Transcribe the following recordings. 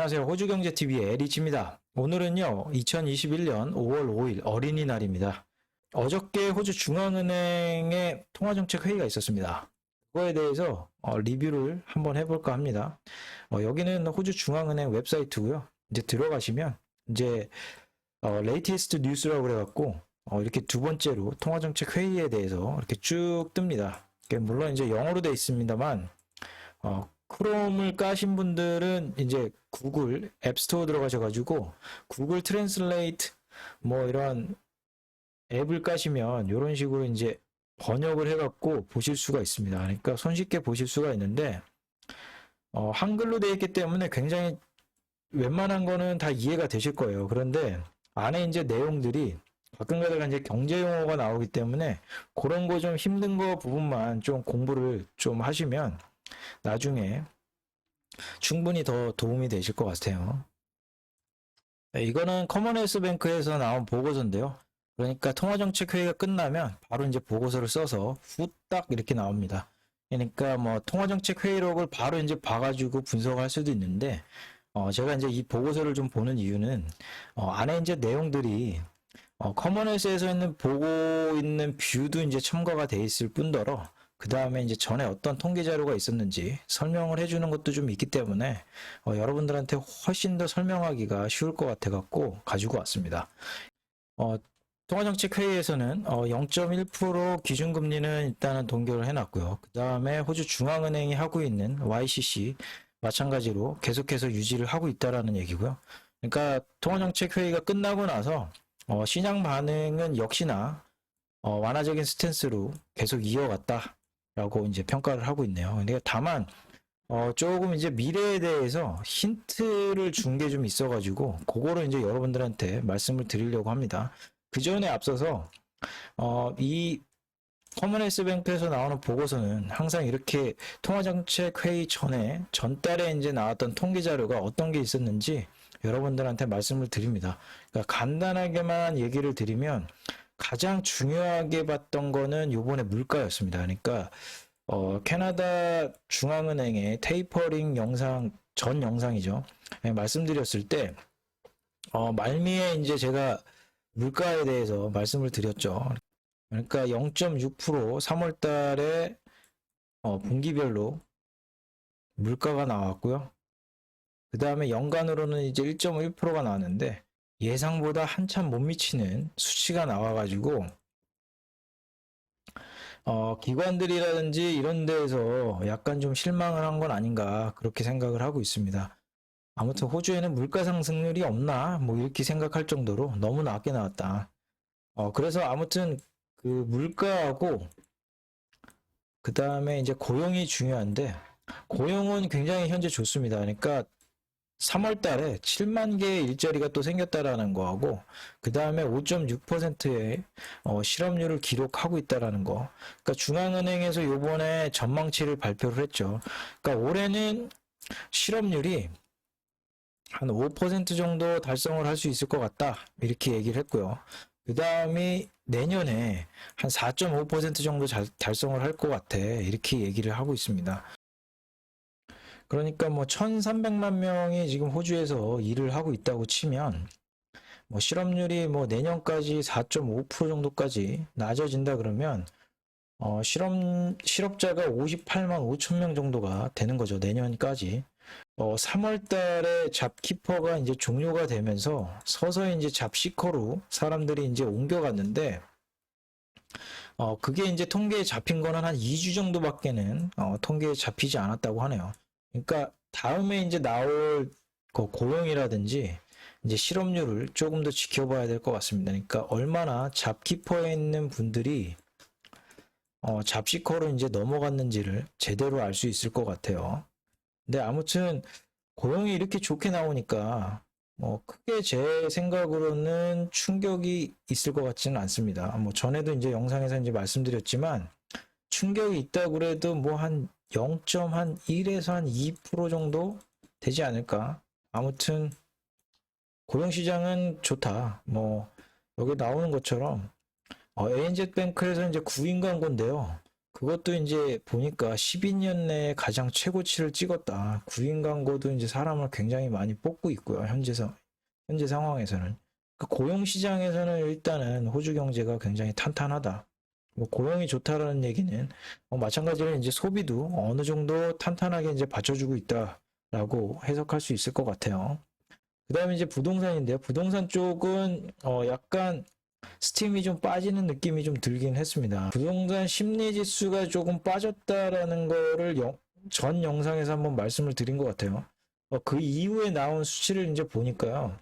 안녕하세요. 호주경제TV의 리치입니다. 오늘은요, 2021년 5월 5일 어린이날입니다. 어저께 호주 중앙은행의 통화정책 회의가 있었습니다. 그거에 대해서 어, 리뷰를 한번 해볼까 합니다. 어, 여기는 호주 중앙은행 웹사이트고요. 이제 들어가시면 이제 어, 레이티스트 뉴스라고 그래갖고 어, 이렇게 두 번째로 통화정책 회의에 대해서 이렇게 쭉 뜹니다. 물론 이제 영어로 돼 있습니다만 어, 크롬을 까신 분들은 이제 구글 앱스토어 들어가셔가지고 구글 트랜슬레이트 뭐 이런 앱을 까시면 이런 식으로 이제 번역을 해갖고 보실 수가 있습니다. 그러니까 손쉽게 보실 수가 있는데 어, 한글로 되어 있기 때문에 굉장히 웬만한 거는 다 이해가 되실 거예요. 그런데 안에 이제 내용들이 가끔 가다가 이제 경제 용어가 나오기 때문에 그런 거 좀 힘든 거 부분만 좀 공부를 좀 하시면 나중에 충분히 더 도움이 되실 것 같아요. 네, 이거는 커먼웰스 뱅크에서 나온 보고서인데요. 그러니까 통화정책 회의가 끝나면 바로 이제 보고서를 써서 후딱 이렇게 나옵니다. 그러니까 뭐 통화정책 회의록을 바로 이제 봐가지고 분석할 수도 있는데 어 제가 이제 이 보고서를 좀 보는 이유는 어 안에 이제 내용들이 어 커먼웰스에서 있는 보고 있는 뷰도 이제 첨가가 돼 있을 뿐더러 그 다음에 이제 전에 어떤 통계 자료가 있었는지 설명을 해주는 것도 좀 있기 때문에 어, 여러분들한테 훨씬 더 설명하기가 쉬울 것 같아 갖고 가지고 왔습니다. 어, 통화정책 회의에서는 어, 0.1% 기준금리는 일단은 동결을 해놨고요. 그 다음에 호주 중앙은행이 하고 있는 YCC 마찬가지로 계속해서 유지를 하고 있다라는 얘기고요. 그러니까 통화정책 회의가 끝나고 나서 어, 시장 반응은 역시나 어, 완화적인 스탠스로 계속 이어갔다. 라고 이제 평가를 하고 있네요. 근데 다만 어 조금 이제 미래에 대해서 힌트를 준 게 좀 있어가지고 그거를 이제 여러분들한테 말씀을 드리려고 합니다. 그 전에 앞서서 어 이 커먼웰스 뱅크에서 나오는 보고서는 항상 이렇게 통화정책 회의 전에 전달에 이제 나왔던 통계 자료가 어떤 게 있었는지 여러분들한테 말씀을 드립니다. 그러니까 간단하게만 얘기를 드리면 가장 중요하게 봤던 거는 요번에 물가였습니다. 그러니까 어, 캐나다 중앙은행의 테이퍼링 영상 전 영상이죠. 네, 말씀드렸을 때 어, 말미에 이제 제가 물가에 대해서 말씀을 드렸죠. 그러니까 0.6% 3월 달에 어, 분기별로 물가가 나왔고요. 그 다음에 연간으로는 이제 1.1%가 나왔는데 예상보다 한참 못 미치는 수치가 나와가지고 어, 기관들이라든지 이런 데에서 약간 좀 실망을 한 건 아닌가 그렇게 생각을 하고 있습니다. 아무튼 호주에는 물가 상승률이 없나 뭐 이렇게 생각할 정도로 너무 낮게 나왔다. 어, 그래서 아무튼 그 물가하고 그 다음에 이제 고용이 중요한데 고용은 굉장히 현재 좋습니다. 그러니까 3월 달에 7만 개의 일자리가 또 생겼다라는 거하고 그 다음에 5.6%의 어, 실업률을 기록하고 있다라는 거. 그러니까 중앙은행에서 요번에 전망치를 발표를 했죠. 그러니까 올해는 실업률이 한 5% 정도 달성을 할 수 있을 것 같다. 이렇게 얘기를 했고요. 그 다음이 내년에 한 4.5% 정도 잘, 달성을 할 것 같아. 이렇게 얘기를 하고 있습니다. 그러니까 뭐 1,300만 명이 지금 호주에서 일을 하고 있다고 치면 뭐 실업률이 뭐 내년까지 4.5% 정도까지 낮아진다 그러면 어 실업 실업자가 58만 5천 명 정도가 되는 거죠. 내년까지. 어 3월 달에 잡키퍼가 이제 종료가 되면서 서서히 이제 잡시커로 사람들이 이제 옮겨갔는데 어 그게 이제 통계에 잡힌 거는 한 2주 정도밖에는 어 통계에 잡히지 않았다고 하네요. 그러니까 다음에 이제 나올 그 고용이라든지 이제 실업률을 조금 더 지켜봐야 될 것 같습니다. 그러니까 얼마나 잡키퍼에 있는 분들이 어, 잡시커로 이제 넘어갔는지를 제대로 알 수 있을 것 같아요. 근데 아무튼 고용이 이렇게 좋게 나오니까 뭐 크게 제 생각으로는 충격이 있을 것 같지는 않습니다. 뭐 전에도 이제 영상에서 이제 말씀드렸지만 충격이 있다고 그래도 뭐 한 0.1에서 한 2% 정도 되지 않을까. 아무튼 고용시장은 좋다. 뭐 여기 나오는 것처럼 어, ANZ 뱅크에서 이제 구인 광고인데요. 그것도 이제 보니까 12년 내에 가장 최고치를 찍었다. 구인 광고도 이제 사람을 굉장히 많이 뽑고 있고요. 현재 상 현재 상황에서는 그 고용 시장에서는 일단은 호주 경제가 굉장히 탄탄하다. 뭐 고용이 좋다라는 얘기는 어, 마찬가지로 이제 소비도 어느 정도 탄탄하게 이제 받쳐주고 있다라고 해석할 수 있을 것 같아요. 그다음에 이제 부동산인데요. 부동산 쪽은 어 약간 스팀이 좀 빠지는 느낌이 좀 들긴 했습니다. 부동산 심리 지수가 조금 빠졌다라는 거를 영- 전 영상에서 한번 말씀을 드린 것 같아요. 어, 그 이후에 나온 수치를 이제 보니까요.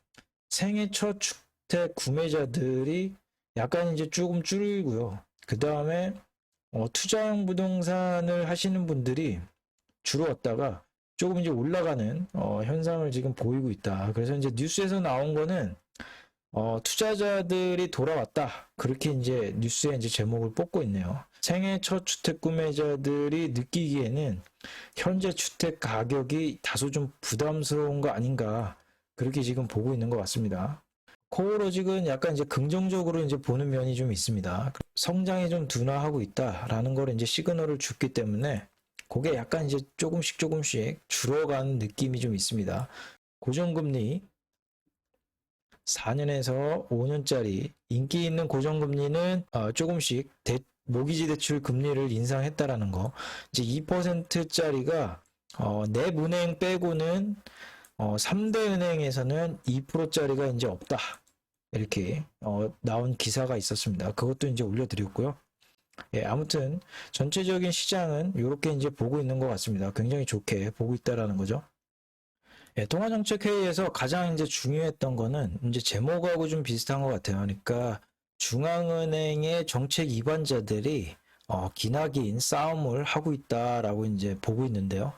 생애 첫 주택 구매자들이 약간 이제 조금 줄고요. 그 다음에 어, 투자형 부동산을 하시는 분들이 줄었다가 조금 이제 올라가는 어, 현상을 지금 보이고 있다. 그래서 이제 뉴스에서 나온 거는 어, 투자자들이 돌아왔다. 그렇게 이제 뉴스에 이제 제목을 뽑고 있네요. 생애 첫 주택 구매자들이 느끼기에는 현재 주택 가격이 다소 좀 부담스러운 거 아닌가. 그렇게 지금 보고 있는 것 같습니다. 코오로직은 약간 이제 긍정적으로 이제 보는 면이 좀 있습니다. 성장이 좀 둔화하고 있다라는 걸 이제 시그널을 줬기 때문에 그게 약간 이제 조금씩 조금씩 줄어가는 느낌이 좀 있습니다. 고정금리 4년에서 5년짜리 인기 있는 고정금리는 어, 조금씩 대, 모기지 대출 금리를 인상했다라는 거. 이제 2%짜리가 어, 내 은행 빼고는 어, 3대 은행에서는 2%짜리가 이제 없다. 이렇게 어, 나온 기사가 있었습니다. 그것도 이제 올려드렸고요. 예, 아무튼 전체적인 시장은 이렇게 이제 보고 있는 것 같습니다. 굉장히 좋게 보고 있다라는 거죠. 예, 통화정책회의에서 가장 이제 중요했던 거는 이제 제목하고 좀 비슷한 것 같아요. 그러니까 중앙은행의 정책 위반자들이 어, 기나긴 싸움을 하고 있다라고 이제 보고 있는데요.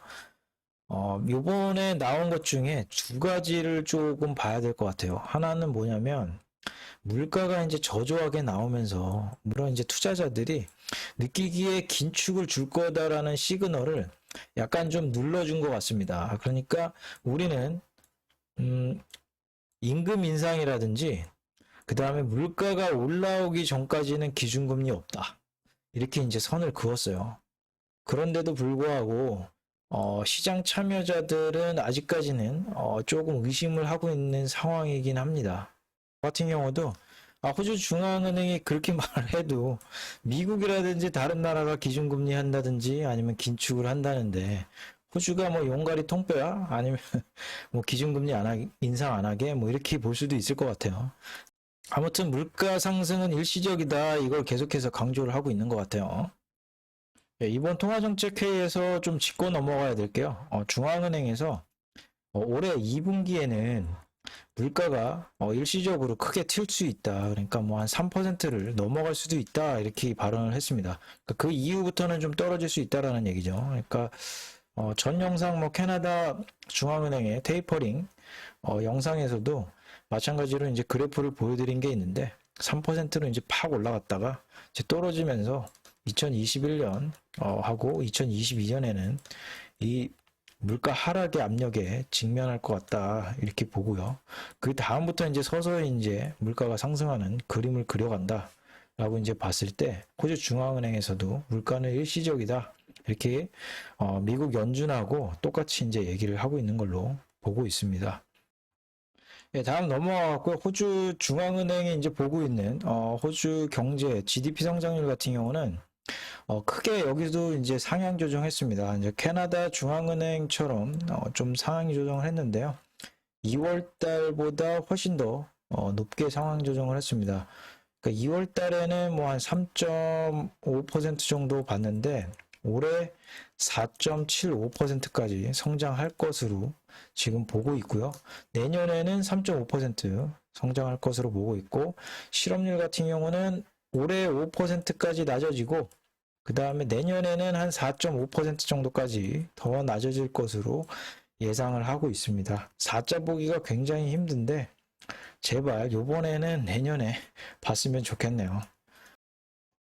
어, 요번에 나온 것 중에 두 가지를 조금 봐야 될 것 같아요. 하나는 뭐냐면, 물가가 이제 저조하게 나오면서, 물론 이제 투자자들이 느끼기에 긴축을 줄 거다라는 시그널을 약간 좀 눌러준 것 같습니다. 그러니까 우리는, 음, 임금 인상이라든지, 그 다음에 물가가 올라오기 전까지는 기준금리 없다. 이렇게 이제 선을 그었어요. 그런데도 불구하고, 어, 시장 참여자들은 아직까지는 어, 조금 의심을 하고 있는 상황이긴 합니다. 저 같은 경우도 아, 호주 중앙은행이 그렇게 말을 해도 미국이라든지 다른 나라가 기준금리 한다든지 아니면 긴축을 한다는데 호주가 뭐 용가리 통뼈야? 아니면 뭐 기준금리 안 하게, 인상 안 하게? 뭐 이렇게 볼 수도 있을 것 같아요. 아무튼 물가 상승은 일시적이다. 이걸 계속해서 강조를 하고 있는 것 같아요. 예, 이번 통화정책회의에서 좀 짚고 넘어가야 될게요. 어, 중앙은행에서 어, 올해 2분기에는 물가가 어, 일시적으로 크게 튈 수 있다. 그러니까 뭐 한 3%를 넘어갈 수도 있다. 이렇게 발언을 했습니다. 그러니까 그 이후부터는 좀 떨어질 수 있다라는 얘기죠. 그러니까 어, 전 영상 뭐 캐나다 중앙은행의 테이퍼링 어, 영상에서도 마찬가지로 이제 그래프를 보여드린 게 있는데 3%로 이제 팍 올라갔다가 이제 떨어지면서 2021년 어, 하고 2022년에는 이 물가 하락의 압력에 직면할 것 같다 이렇게 보고요. 그 다음부터 이제 서서히 이제 물가가 상승하는 그림을 그려간다. 라고 이제 봤을 때 호주 중앙은행에서도 물가는 일시적이다 이렇게 어, 미국 연준하고 똑같이 이제 얘기를 하고 있는 걸로 보고 있습니다. 예, 다음 넘어가고 호주 중앙은행이 이제 보고 있는 어, 호주 경제 GDP 성장률 같은 경우는 어, 크게 여기도 이제 상향 조정했습니다. 이제 캐나다 중앙은행처럼 어, 좀 상향 조정을 했는데요. 2월 달보다 훨씬 더 어, 높게 상향 조정을 했습니다. 그러니까 2월 달에는 뭐 한 3.5% 정도 봤는데 올해 4.75%까지 성장할 것으로 지금 보고 있고요. 내년에는 3.5% 성장할 것으로 보고 있고 실업률 같은 경우는 올해 5%까지 낮아지고 그 다음에 내년에는 한 4.5% 정도까지 더 낮아질 것으로 예상을 하고 있습니다. 4자 보기가 굉장히 힘든데 제발 요번에는 내년에 봤으면 좋겠네요.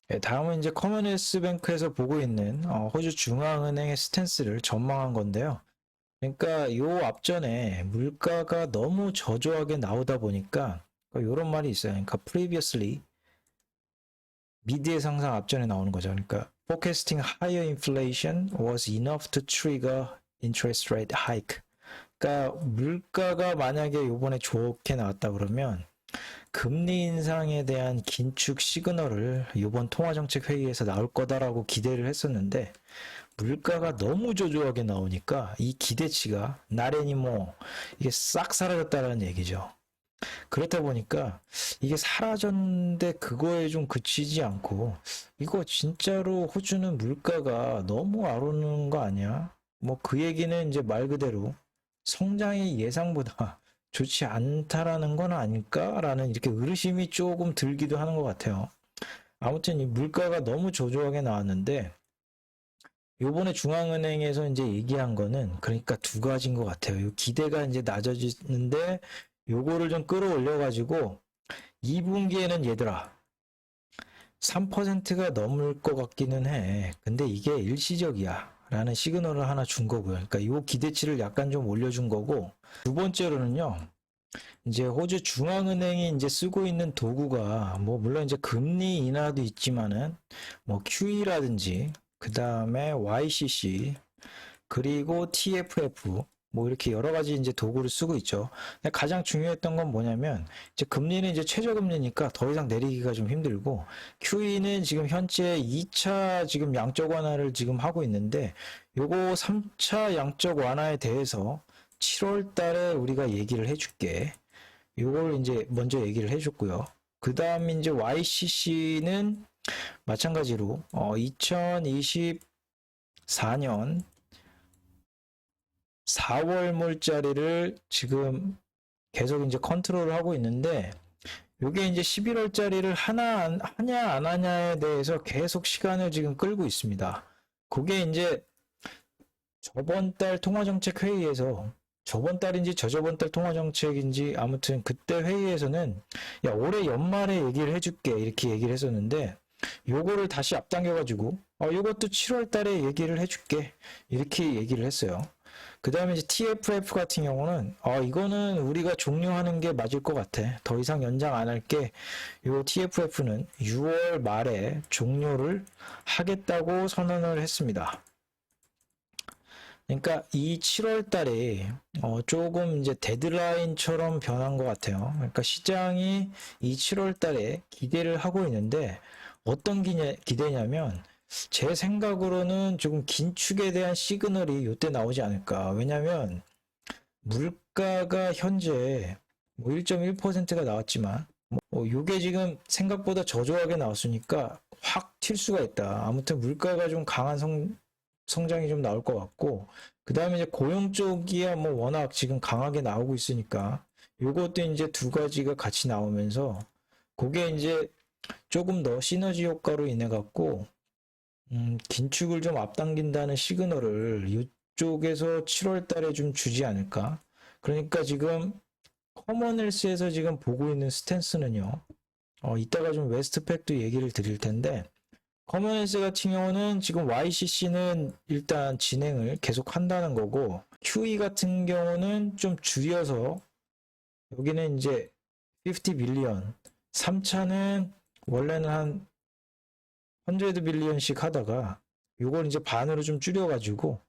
네, 다음은 이제 커머니스 뱅크에서 보고 있는 어, 호주 중앙은행의 스탠스를 전망한 건데요. 그러니까 요 앞전에 물가가 너무 저조하게 나오다 보니까 이런 말이 있어요. 그러니까 previously 미드의 상상 앞전에 나오는 거죠. 그러니까 forecasting higher inflation was enough to trigger interest rate hike. 그러니까 물가가 만약에 요번에 좋게 나왔다 그러면 금리 인상에 대한 긴축 시그널을 이번 통화정책 회의에서 나올 거다라고 기대를 했었는데 물가가 너무 조조하게 나오니까 이 기대치가 나래니 뭐 이게 싹 사라졌다라는 얘기죠. 그렇다 보니까 이게 사라졌는데 그거에 좀 그치지 않고 이거 진짜로 호주는 물가가 너무 아르는 거 아니야? 뭐 그 얘기는 이제 말 그대로 성장이 예상보다 좋지 않다라는 건 아닐까라는 이렇게 의심이 조금 들기도 하는 것 같아요. 아무튼 이 물가가 너무 조조하게 나왔는데 요번에 중앙은행에서 이제 얘기한 거는 그러니까 두 가지인 것 같아요. 요 기대가 이제 낮아지는데 요거를 좀 끌어올려 가지고 2분기에는 얘들아 3%가 넘을 것 같기는 해. 근데 이게 일시적이야. 라는 시그널을 하나 준 거고요. 그러니까 요 기대치를 약간 좀 올려준 거고 두 번째로는요. 이제 호주 중앙은행이 이제 쓰고 있는 도구가 뭐 물론 이제 금리 인하도 있지만은 뭐 QE라든지 그 다음에 YCC 그리고 TFF 뭐 이렇게 여러 가지 이제 도구를 쓰고 있죠. 근데 가장 중요했던 건 뭐냐면 이제 금리는 이제 최저금리니까 더 이상 내리기가 좀 힘들고 QE는 지금 현재 2차 지금 양적 완화를 지금 하고 있는데 요거 3차 양적 완화에 대해서 7월 달에 우리가 얘기를 해줄게. 요걸 이제 먼저 얘기를 해줬고요. 그 다음 이제 YCC는 마찬가지로 어 2024년 4월 물자리를 지금 계속 이제 컨트롤을 하고 있는데 요게 이제 11월짜리를 하나 안- 하냐 안 하냐에 대해서 계속 시간을 지금 끌고 있습니다. 그게 이제 저번 달 통화정책 회의에서 저번 달인지 저저번 달 통화정책인지 아무튼 그때 회의에서는 야 올해 연말에 얘기를 해줄게 이렇게 얘기를 했었는데 요거를 다시 앞당겨가지고 어 요것도 7월 달에 얘기를 해줄게 이렇게 얘기를 했어요. 그 다음에 이제 TFF 같은 경우는 어 이거는 우리가 종료하는 게 맞을 것 같아. 더 이상 연장 안 할게. 요 TFF는 6월 말에 종료를 하겠다고 선언을 했습니다. 그러니까 이 7월 달에 어 조금 이제 데드라인처럼 변한 것 같아요. 그러니까 시장이 이 7월 달에 기대를 하고 있는데 어떤 기대, 기대냐면 제 생각으로는 조금 긴축에 대한 시그널이 이때 나오지 않을까. 왜냐면 물가가 현재 뭐 1.1%가 나왔지만 뭐 요게 지금 생각보다 저조하게 나왔으니까 확 튈 수가 있다. 아무튼 물가가 좀 강한 성, 성장이 좀 나올 것 같고 그 다음에 이제 고용 쪽이야 뭐 워낙 지금 강하게 나오고 있으니까 요것도 이제 두 가지가 같이 나오면서 그게 이제 조금 더 시너지 효과로 인해 갖고 음, 긴축을 좀 앞당긴다는 시그널을 이쪽에서 7월 달에 좀 주지 않을까? 그러니까 지금 커먼헬스에서 지금 보고 있는 스탠스는요. 어, 이따가 좀 웨스트팩도 얘기를 드릴 텐데 커먼헬스 같은 경우는 지금 YCC는 일단 진행을 계속 한다는 거고 QE 같은 경우는 좀 줄여서 여기는 이제 50 빌리언 3차는 원래는 한 100 빌리언씩 하다가 요걸 이제 반으로 좀 줄여가지고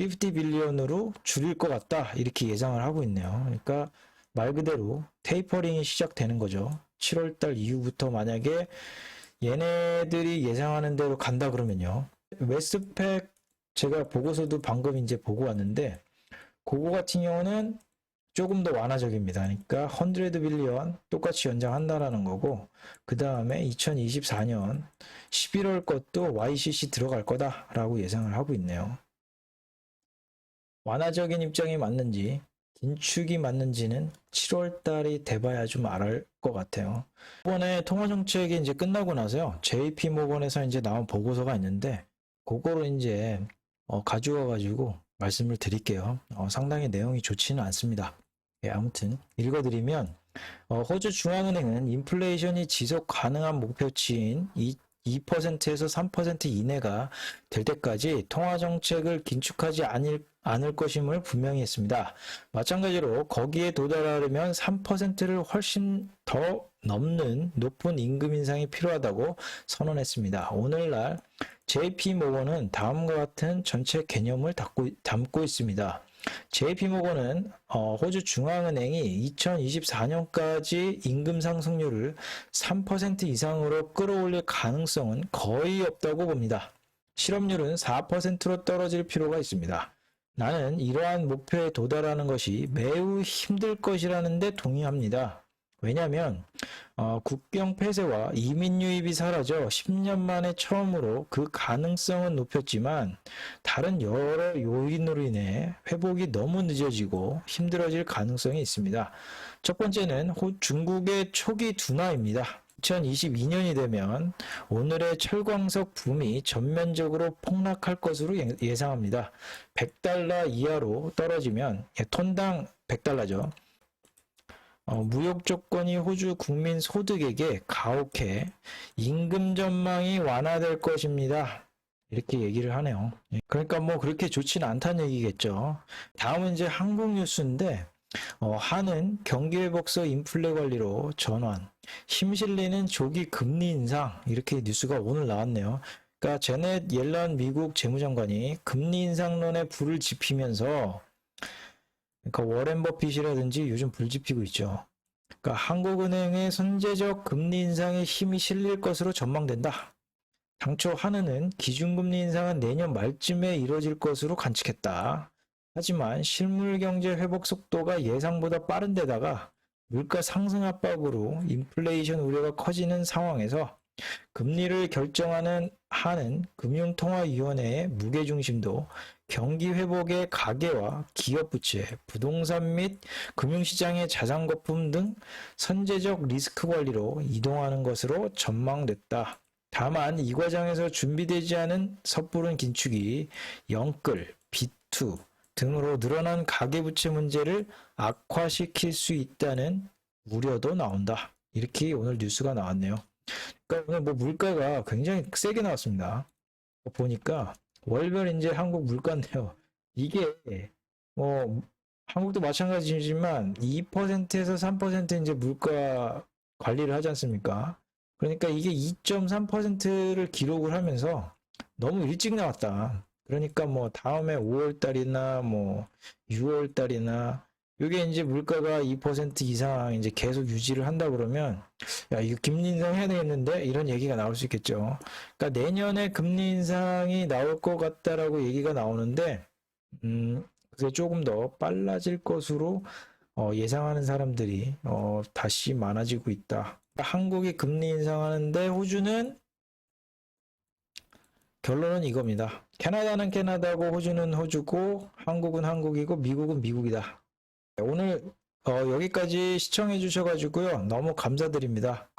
50 빌리언으로 줄일 것 같다 이렇게 예상을 하고 있네요. 그러니까 말 그대로 테이퍼링이 시작되는 거죠. 7월 달 이후부터 만약에 얘네들이 예상하는 대로 간다 그러면요. 웨스트팩 제가 보고서도 방금 이제 보고 왔는데 그거 같은 경우는 조금 더 완화적입니다. 그러니까 100 빌리언 똑같이 연장한다라는 거고 그 다음에 2024년 11월 것도 YCC 들어갈 거다라고 예상을 하고 있네요. 완화적인 입장이 맞는지 긴축이 맞는지는 7월 달이 돼봐야 좀알것 같아요. 이번에 통화 정책이 이제 끝나고 나서요. JP 모건에서 이제 나온 보고서가 있는데 그거를 이제 어, 가져와 가지고 말씀을 드릴게요. 어, 상당히 내용이 좋지는 않습니다. 예, 아무튼 읽어드리면 어, 호주 중앙은행은 인플레이션이 지속 가능한 목표치인 2%에서 3% 이내가 될 때까지 통화 정책을 긴축하지 않을, 않을 것임을 분명히 했습니다. 마찬가지로 거기에 도달하려면 3%를 훨씬 더 넘는 높은 임금 인상이 필요하다고 선언했습니다. 오늘날 JP 모건은 다음과 같은 전체 개념을 담고, 담고 있습니다. JP 모건은 어, 호주 중앙은행이 2024년까지 임금 상승률을 3% 이상으로 끌어올릴 가능성은 거의 없다고 봅니다. 실업률은 4%로 떨어질 필요가 있습니다. 나는 이러한 목표에 도달하는 것이 매우 힘들 것이라는데 동의합니다. 왜냐하면 어, 국경 폐쇄와 이민 유입이 사라져 10년 만에 처음으로 그 가능성은 높였지만 다른 여러 요인으로 인해 회복이 너무 늦어지고 힘들어질 가능성이 있습니다. 첫 번째는 호- 중국의 초기 둔화입니다. 2022년이 되면 오늘의 철광석 붐이 전면적으로 폭락할 것으로 예- 예상합니다. 100달러 이하로 떨어지면 예, 톤당 100달러죠. 어, 무역 조건이 호주 국민 소득에게 가혹해 임금 전망이 완화될 것입니다. 이렇게 얘기를 하네요. 예, 그러니까 뭐 그렇게 좋지는 않다는 얘기겠죠. 다음은 이제 한국 뉴스인데 어, 한은 경기회복서 인플레 관리로 전환, 힘실리는 조기 금리 인상 이렇게 뉴스가 오늘 나왔네요. 그러니까 제넷 옐런 미국 재무장관이 금리 인상론에 불을 지피면서 그러니까 워렌 버핏이라든지 요즘 불 지피고 있죠. 그러니까 한국은행의 선제적 금리 인상에 힘이 실릴 것으로 전망된다. 당초 한은은 기준금리 인상은 내년 말쯤에 이뤄질 것으로 관측했다. 하지만 실물 경제 회복 속도가 예상보다 빠른 데다가 물가 상승 압박으로 인플레이션 우려가 커지는 상황에서 금리를 결정하는 한은 금융통화위원회의 무게중심도 경기 회복의 가계와 기업 부채, 부동산 및 금융시장의 자산 거품 등 선제적 리스크 관리로 이동하는 것으로 전망됐다. 다만 이 과정에서 준비되지 않은 섣부른 긴축이 영끌, 비투 등으로 늘어난 가계부채 문제를 악화시킬 수 있다는 우려도 나온다. 이렇게 오늘 뉴스가 나왔네요. 그러니까 오늘 뭐 물가가 굉장히 세게 나왔습니다. 보니까 월별 이제 한국 물가인데요. 이게 뭐 한국도 마찬가지지만 2%에서 3% 이제 물가 관리를 하지 않습니까? 그러니까 이게 2.3%를 기록을 하면서 너무 일찍 나왔다. 그러니까 뭐 다음에 5월 달이나 뭐 6월 달이나 이게 이제 물가가 2% 이상 이제 계속 유지를 한다 그러면 야 이거 금리 인상 해야 되겠는데 이런 얘기가 나올 수 있겠죠. 그러니까 내년에 금리 인상이 나올 것 같다라고 얘기가 나오는데 음 그게 조금 더 빨라질 것으로 어, 예상하는 사람들이 어, 다시 많아지고 있다. 한국이 금리 인상하는데 호주는 결론은 이겁니다. 캐나다는 캐나다고 호주는 호주고 한국은 한국이고 미국은 미국이다. 오늘 어, 여기까지 시청해 주셔가지고요. 너무 감사드립니다.